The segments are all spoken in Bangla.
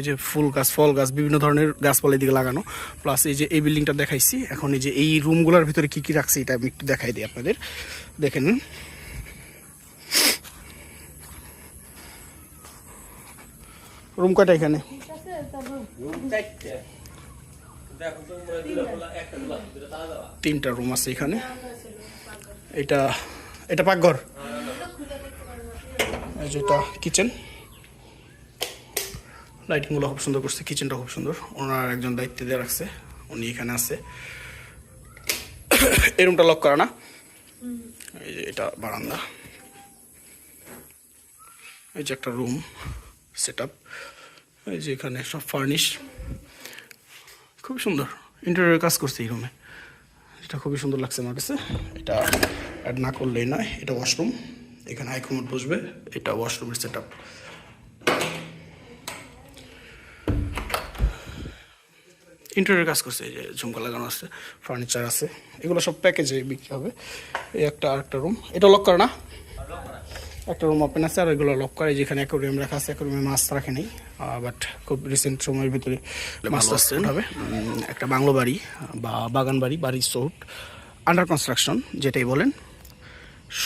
এই যে ফুল গাছ, ফল গাছ, বিভিন্ন ধরনের গাছপালা এদিকে লাগানো। প্লাস এই যে এই বিল্ডিংটা দেখাইছি। এখন এই যে এই রুমগুলোর ভিতরে কি কি রাখছি, এটা আমি একটু দেখাই দিই আপনাদের। দেখেন। রুম কয়টা এখানে? তিনটা রুম আছে এখানে। এটা এটা পাকঘর? এই যে এটা কিচেন লাইটিংগুলো খুব সুন্দর করছে কিচেনটা খুব সুন্দর। ওনার একজন দায়িত্ব দিয়ে রাখছে উনি এখানে আছে। এই রুমটা লক করা না? এই যে এটা বারান্দা। এই যে একটা রুম সেট আপ এই যে এখানে সব ফার্নিশ খুব সুন্দর। ইন্টেরিয়র কাজ করছে এই রুমে এটা খুবই সুন্দর লাগছে আমার কাছে। এটা অ্যাড না করলেই নয় এটা ওয়াশরুম এখানে হাইকমোড বসবে এটা ওয়াশরুমের সেট আপ ইন্টেরিয়র কাজ করছে এই যে ঝুমকা লাগানো আছে ফার্নিচার আছে এগুলো সব প্যাকেজে বিক্রি হবে। এই একটা আর একটা রুম এটা লক করে না? একটা রুম ওপেন আছে আর এগুলো লক করে। যেখানে অ্যাকোরিয়াম রাখা আছে অ্যাকোরিয়ামে মাছ রাখে নেই। বাট খুব রিসেন্ট সময়ের ভিতরে মাছ আসছে হবে। একটা বাংলো বাড়ি বা বাগান বাড়ি বাড়ির সৌট আন্ডার কনস্ট্রাকশন যেটাই বলেন।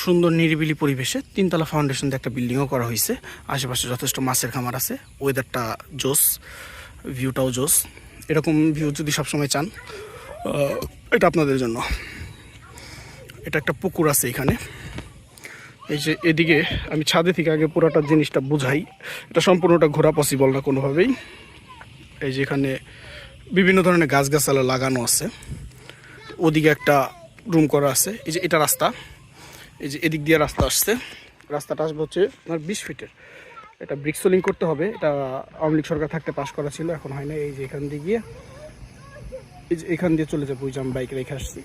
সুন্দর নিরিবিলি পরিবেশে তিনতলা ফাউন্ডেশন দিয়ে একটা বিল্ডিংও করা হয়েছে। আশেপাশে যথেষ্ট মাছের খামার আছে। ওয়েদারটা জোস ভিউটাও জোস এরকম ভিউ যদি সবসময় চান এটা আপনাদের জন্য। এটা একটা পুকুর আছে এখানে। এই যে এদিকে আমি ছাদে থেকে আগে পুরোটা জিনিসটা বুঝাই। এটা সম্পূর্ণটা ঘোরা পসিবল না কোনোভাবেই। এই যে এখানে বিভিন্ন ধরনের গাছগাছালা লাগানো আছে। ওদিকে একটা রুম করা আছে। এই যে এটা রাস্তা। এই যে এদিক দিয়ে রাস্তা আসছে। রাস্তাটা আসবে হচ্ছে আপনার বিশ ফিটের এটা ব্রিক সোলিং করতে হবে, এটা আওয়ামী লীগ সরকার থাকতে পাশ করা ছিল, এখন হয় না, এই যে এখান দিয়ে গিয়ে, এই যে এখান দিয়ে চলে যাবে, ওই যে আমি বাইক রেখে আসছি।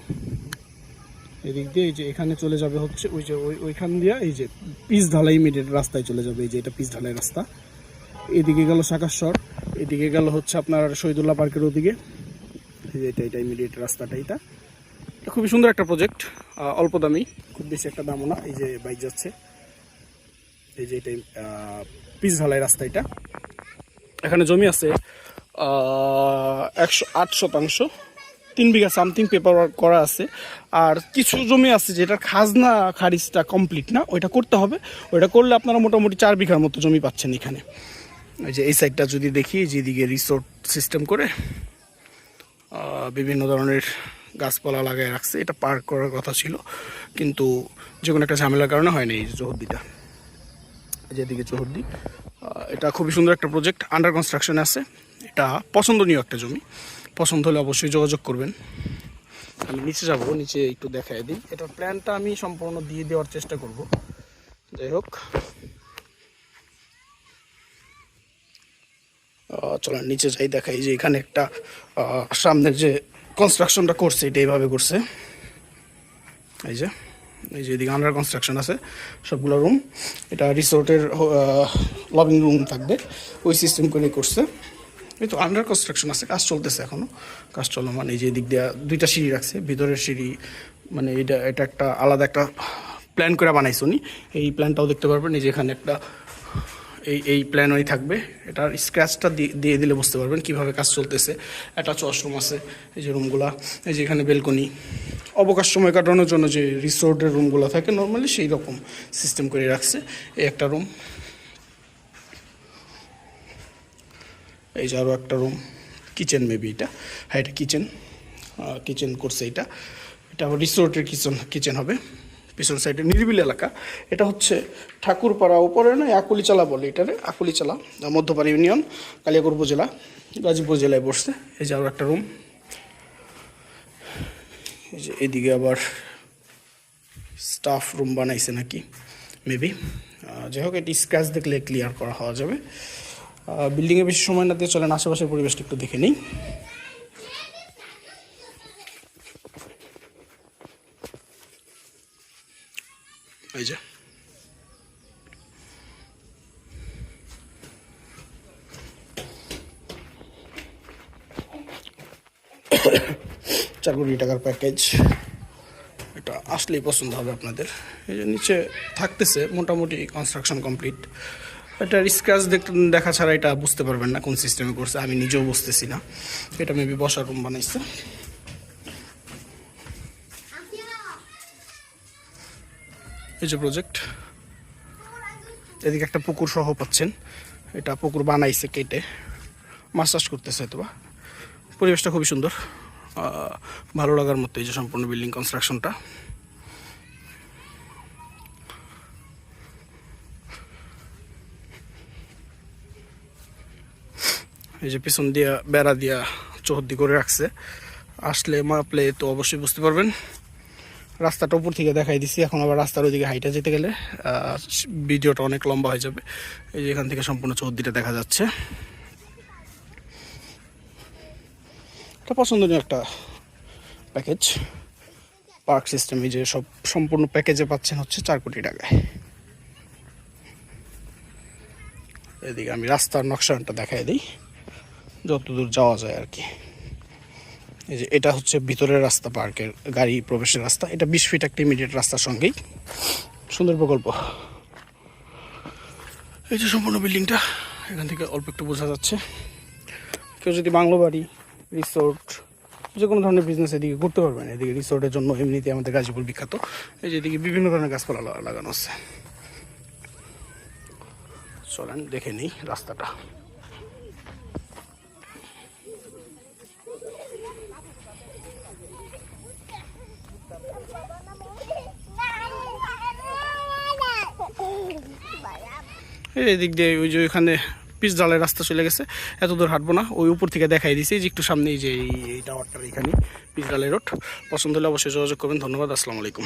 এদিক দিয়ে এই যে এখানে চলে যাবে হচ্ছে, ওই যে ওই ওইখান দিয়ে এই যে পিস ঢালাই ইমিডিয়েট রাস্তায় চলে যাবে, এই যে এটা পিস ঢালাই রাস্তা। এদিকে গেল সাকাশ্বর এদিকে গেল হচ্ছে আপনার শহীদুল্লাহ পার্কের ওদিকে। এই যে এটা এটা ইমিডিয়েট রাস্তাটা, এটা। খুবই সুন্দর একটা প্রজেক্ট অল্প দামি, খুব বেশি একটা দামও না, এই যে বাইক যাচ্ছে। এই যে এটাই পিস ঢালাই রাস্তা এটা। এখানে জমি আছে একশো আট শতাংশ, তিন বিঘা সামথিং পেপার ওয়ার্ক করা আছে। আর কিছু জমি আছে যেটার খাজনা খারিজটা কমপ্লিট না, ওইটা করতে হবে। ওইটা করলে আপনারা মোটামুটি চার বিঘার মতো জমি পাচ্ছেন এখানে। এই যে এই সাইডটা যদি দেখি যেদিকে রিসোর্ট সিস্টেম করে বিভিন্ন ধরনের গাছপালা লাগায় রাখছে। এটা পার্ক করার কথা ছিল, কিন্তু যে কোনো একটা ঝামেলার কারণে হয়নি এই যে চৌহদ্দিটা যেদিকে চৌহদ্দি এটা খুবই সুন্দর একটা প্রজেক্ট আন্ডার কনস্ট্রাকশনে আছে। এটা পছন্দনীয় একটা জমি। পছন্দ হলে অবশ্যই যোগাযোগ করবেন। আমি নিচে যাব, নিচে একটু দেখাই দিই। এটার প্ল্যানটা আমি সম্পূর্ণ দিয়ে দেওয়ার চেষ্টা করব। যাই হোক। চলেন নিচে যাই, দেখাই যে এখানে একটা সামনের যে কনস্ট্রাকশনটা করছে, এটা এইভাবে করছে। এই যে। এই যে এদিকে আন্ডার কনস্ট্রাকশন আছে, সবগুলো রুম এটা রিসোর্টের লবিং রুম থাকবে। ওই সিস্টেম করে করছে। এই তো আন্ডার কনস্ট্রাকশন আছে, কাজ চলতেছে এখনও কাজ চলমান, এই যে এদিক দিয়ে দুইটা সিঁড়ি রাখছে, ভিতরের সিঁড়ি মানে এটা এটা একটা আলাদা একটা প্ল্যান করে বানাইছে উনি। এই প্ল্যানটাও দেখতে পারবেন, এই যে এখানে একটা এই এই প্ল্যানই থাকবে। এটার স্ক্র্যাচটা দিয়ে দিলে বুঝতে পারবেন কীভাবে কাজ চলতেছে। একটা ওয়াশরুম আছে, এই যে রুমগুলা এই যে এখানে বেলকনি অবকাশ সময় কাটানোর জন্য যে রিসোর্টের রুমগুলো থাকে নর্মালি সেই রকম সিস্টেম করে রাখছে। এই একটা রুম এই যে আরও একটা রুম কিচেন মেবি এটা। হ্যাঁ এটা কিচেন কিচেন করছে এটা। এটা আবার রিসোর্টের কিচেন কিচেন হবে। পিছন সাইডে নিরিবিল এলাকা। এটা হচ্ছে ঠাকুরপাড়া, উপরে নয় আকুলিচালা বলে এটারে আকুলিচালা মধ্যপাড়া ইউনিয়ন কালিয়াকর উপজেলা, গাজীপুর জেলায় বসছে। এই যে আরও একটা রুম এই যে এদিকে আবার স্টাফ রুম বানাইছে নাকি? মেবি যাই হোক, এটি স্ক্র্যাচ দেখলে ক্লিয়ার করা হওয়া যাবে। বিল্ডিংয়ে বেশি সময় না দিয়ে চলেন, আশেপাশের পরিবেশটা একটু দেখে নিই। এই যে। চার কোটি টাকার প্যাকেজ এটা আসলেই পছন্দ হবে আপনাদের। এই যে নিচে থাকতেছে মোটামুটি কনস্ট্রাকশন কমপ্লিট এটার স্ক্র্যাচ দেখা ছাড়া এটা বুঝতে পারবেন না কোন সিস্টেমে করছে, আমি নিজেও বুঝতেছি না। এটা মেবি বসার রুম বানাইছে। এই যে প্রজেক্ট এদিকে একটা পুকুর সহ পাচ্ছেন। এটা পুকুর বানাইছে কেটে, মাছ চাষ করতেছে হয়তো বা পরিবেশটা খুবই সুন্দর। ভালো লাগার মতো এই যে সম্পূর্ণ বিল্ডিং কনস্ট্রাকশনটা এই যে পিছন দিয়া, বেড়া দিয়া চৌহদ্দি করে রাখছে। আসলে মাপলে তো অবশ্যই বুঝতে পারবেন। রাস্তাটা উপর থেকে দেখাই দিছি। এখন আবার রাস্তার ওইদিকে হাইটা যেতে গেলে ভিডিওটা অনেক লম্বা হয়ে যাবে। এই যে এখান থেকে সম্পূর্ণ চৌহদ্দিটা দেখা যাচ্ছে। এটা পছন্দনীয় একটা প্যাকেজ পার্ক সিস্টেম এই যে সব সম্পূর্ণ প্যাকেজে পাচ্ছেন হচ্ছে চার কোটি টাকায়। এদিকে আমি রাস্তার নকশাটা দেখাই দিই। যতদূর যাওয়া যায় আর কি। এই যে এটা হচ্ছে ভিতরের রাস্তা, পার্কের গাড়ি প্রবেশের রাস্তা। এটা বিশ ফিট একটা ইমিডিয়েট রাস্তার সঙ্গেই। সুন্দর প্রকল্প। এই যে সম্পূর্ণ বিল্ডিংটা, এখান থেকে অল্প একটু বোঝা যাচ্ছে। কেউ যদি বাংলো বাড়ি, রিসোর্ট, যে কোনো ধরনের বিজনেস এদিকে করতে পারবেন। এদিকে রিসোর্টের জন্য এমনিতে আমাদের গাজীপুর বিখ্যাত। এই যে এদিকে বিভিন্ন ধরনের গাছপালা লাগানো আছে। চলেন দেখে নিই রাস্তাটা। এদিক দিয়ে ওই যে ওইখানে পিস জালের রাস্তা চলে গেছে। এত দূর হাঁটবো না, ওই উপর থেকে দেখাই দিছি, যে একটু সামনেই যে এই- এই টাওয়ারটার এখানে পিস জালের রোড পছন্দ হলে অবশ্যই যোগাযোগ করবেন। ধন্যবাদ, আসসালামু আলাইকুম।